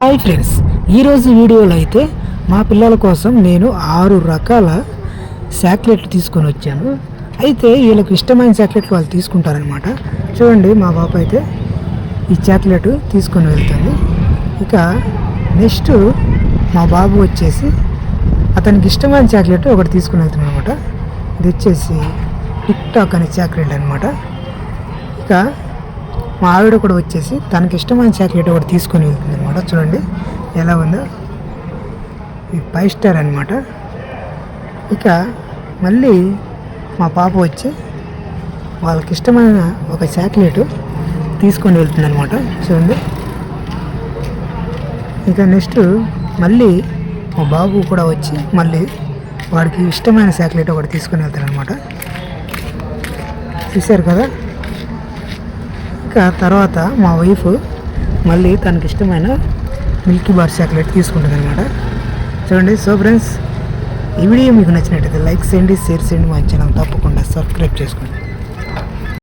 Hi friends ఈరోజు వీడియోలో అయితే మా పిల్లల కోసం నేను ఆరు రకాల చాక్లెట్లు తీసుకొని వచ్చాను. అయితే వీళ్ళకి ఇష్టమైన చాక్లెట్లు వాళ్ళు తీసుకుంటారనమాట చూడండి మా పాప అయితే ఈ చాక్లెట్ తీసుకొని వెళ్తుంది ఇక నెక్స్ట్ మా బాబు వచ్చేసి అతనికి ఇష్టమైన చాక్లెట్ ఒకటి తీసుకుని వెళ్తున్నాను అనమాట ఇది వచ్చేసి టిక్ టాక్ అనే చాక్లెట్ అనమాట ఇక మా ఆవిడ కూడా వచ్చేసి తనకి ఇష్టమైన చాక్లెట్ ఒకటి తీసుకొని వెళ్తుంది అనమాట చూడండి ఎలా ఉందో. ఈ ఫైవ్ స్టార్ అనమాట ఇక మళ్ళీ మా పాప వచ్చి వాళ్ళకి ఇష్టమైన ఒక చాక్లెట్ తీసుకొని వెళ్తుంది అనమాట చూడండి. ఇక నెక్స్ట్ మళ్ళీ మా బాబు కూడా వచ్చి మళ్ళీ వాడికి ఇష్టమైన చాక్లెట్ ఒకటి తీసుకొని వెళ్తారనమాట చూశారు కదా? తర్వాత మా వైఫ్ మళ్ళీ తనకి ఇష్టమైన మిల్కీ బార్ చాక్లెట్ తీసుకుంటుంది అనమాట చూడండి సో ఫ్రెండ్స్ ఈ వీడియో మీకు నచ్చినట్టయితే లైక్ చేయండి షేర్ చేయండి మా ఛానల్ తప్పకుండా సబ్స్క్రైబ్ చేసుకోండి.